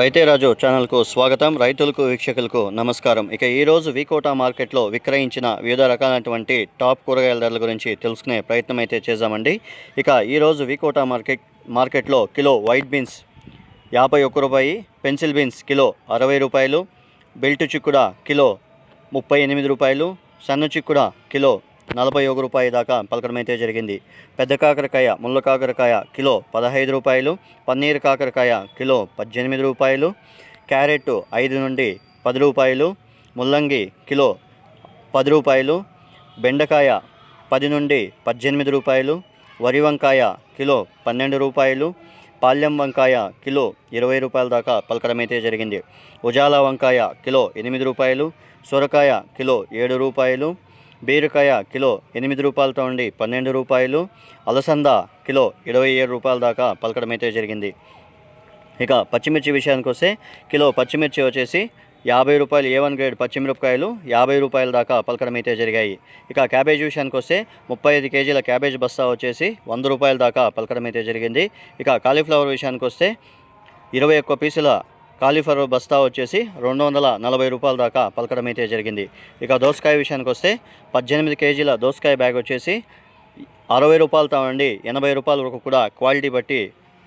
రైతేరాజు ఛానల్కు స్వాగతం. రైతులకు వీక్షకులకు నమస్కారం. ఇక ఈరోజు వికోటా మార్కెట్లో విక్రయించిన వివిధ రకాలైనటువంటి టాప్ కూరగాయల ధరల గురించి తెలుసుకునే ప్రయత్నం అయితే చేశామండి. ఇక ఈరోజు వికోటా మార్కెట్ మార్కెట్లో కిలో వైట్ బీన్స్ యాభై ఒక్క రూపాయి పెన్సిల్ బీన్స్ కిలో అరవై రూపాయలు బెల్ట్ చిక్కుడ కిలో ముప్పై ఎనిమిది రూపాయలు సన్న చిక్కుడ కిలో నలభై ఒక రూపాయి దాకా పలకడం అయితే జరిగింది. పెద్ద కాకరకాయ ముళ్ళ కాకరకాయ కిలో పదహైదు రూపాయలు పన్నీర్ కాకరకాయ కిలో పద్దెనిమిది రూపాయలు క్యారెట్ ఐదు నుండి పది రూపాయలు ముల్లంగి కిలో పది రూపాయలు బెండకాయ పది నుండి పద్దెనిమిది రూపాయలు వరి వంకాయ కిలో పన్నెండు రూపాయలు పాల్యం వంకాయ కిలో ఇరవై రూపాయల దాకా పలకడమైతే జరిగింది. ఉజాల వంకాయ కిలో ఎనిమిది రూపాయలు సొరకాయ కిలో ఏడు రూపాయలు బీరకాయ కిలో ఎనిమిది రూపాయలతో ఉండి పన్నెండు రూపాయలు అలసంద కిలో ఇరవై ఏడు రూపాయల దాకా పలకడం అయితే జరిగింది. ఇక పచ్చిమిర్చి విషయానికి వస్తే కిలో పచ్చిమిర్చి వచ్చేసి యాభై రూపాయలు ఏ వన్ గ్రేడ్ పచ్చిమిరపకాయలు యాభై రూపాయల దాకా పలకడం అయితే జరిగాయి. ఇక క్యాబేజ్ విషయానికి వస్తే ముప్పై ఐదు కేజీల క్యాబేజ్ బస్తా వచ్చేసి వంద రూపాయల దాకా పలకడం అయితే జరిగింది. ఇక కాలీఫ్లవర్ విషయానికి వస్తే ఇరవై ఒక్క పీసుల కాలీఫర్ బస్తా వచ్చేసి రెండు వందల నలభై రూపాయల దాకా పలకడం అయితే జరిగింది. ఇక దోసకాయ విషయానికి వస్తే పద్దెనిమిది కేజీల దోసకాయ బ్యాగ్ వచ్చేసి అరవై రూపాయలతో నుండి ఎనభై రూపాయల వరకు కూడా క్వాలిటీ బట్టి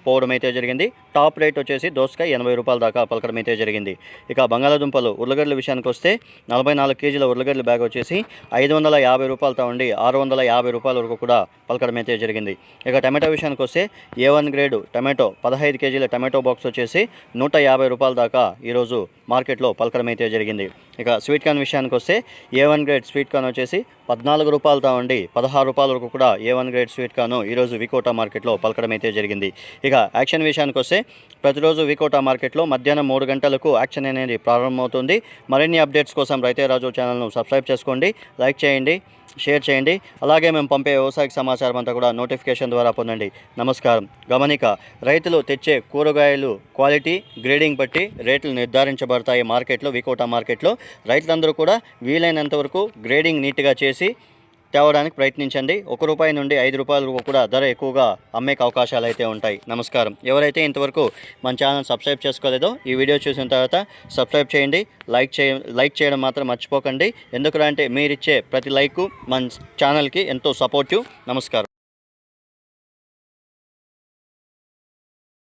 పోవడం అయితే జరిగింది. టాప్ రేట్ వచ్చేసి దోసకాయ ఎనభై రూపాయల దాకా పలకడం అయితే జరిగింది. ఇక బంగాళాదుంపలు ఉర్లగడ్డల విషయానికి వస్తే నలభై నాలుగు కేజీల ఉర్లగడ్డల బ్యాగ్ వచ్చేసి ఐదు వందల యాభై రూపాయలతో ఉండి ఆరు వందల యాభై రూపాయల వరకు కూడా పలకడం అయితే జరిగింది. ఇక టమాటో విషయానికి వస్తే ఏ వన్ గ్రేడ్ టమాటో పదహైదు కేజీల టమాటో బాక్స్ వచ్చేసి నూట యాభై రూపాయల దాకా ఈరోజు మార్కెట్లో పలకడం అయితే జరిగింది. ఇక స్వీట్ కార్న్ విషయానికి వస్తే A one grade sweet corn వచ్చేసి పద్నాలుగు రూపాయలతో ఉండి పదహారు రూపాయల వరకు కూడా A one grade sweet corn ఈరోజు వికోటా మార్కెట్లో పలకడం అయితే జరిగింది. ఇక యాక్షన్ విషయానికి వస్తే ప్రతిరోజు వికోటా మార్కెట్లో మధ్యాహ్నం మూడు గంటలకు యాక్షన్ అనేది ప్రారంభమవుతుంది. మరిన్ని అప్డేట్స్ కోసం రైతే రాజు ఛానల్ను సబ్స్క్రైబ్ చేసుకోండి. లైక్ చేయండి. షేర్ చేయండి. అలాగే మేము పంపే వ్యవసాయ సమాచారం అంతా కూడా నోటిఫికేషన్ ద్వారా పొందండి. నమస్కారం. గమనిక రైతులు తెచ్చే కూరగాయలు క్వాలిటీ గ్రేడింగ్ బట్టి రేట్లు నిర్ధారించబడతాయి మార్కెట్లో వికోటా మార్కెట్లో. రైతులందరూ కూడా వీలైనంత వరకు గ్రేడింగ్ నీట్గా చేసి తేవడానికి ప్రయత్నించండి. ఒక రూపాయి నుండి ఐదు రూపాయల వరకు కూడా ధర ఎక్కువగా అమ్మే అవకాశాలు అయితే ఉంటాయి. నమస్కారం. ఎవరైతే ఇంతవరకు మన ఛానల్ సబ్స్క్రైబ్ చేసుకోలేదో ఈ వీడియో చూసిన తర్వాత సబ్స్క్రైబ్ చేయండి. లైక్ చేయ లైక్ చేయడం మాత్రం మర్చిపోకండి. ఎందుకంటే మీరిచ్చే ప్రతి లైక్ మన ఛానల్కి ఎంతో సపోర్టివ్. నమస్కారం.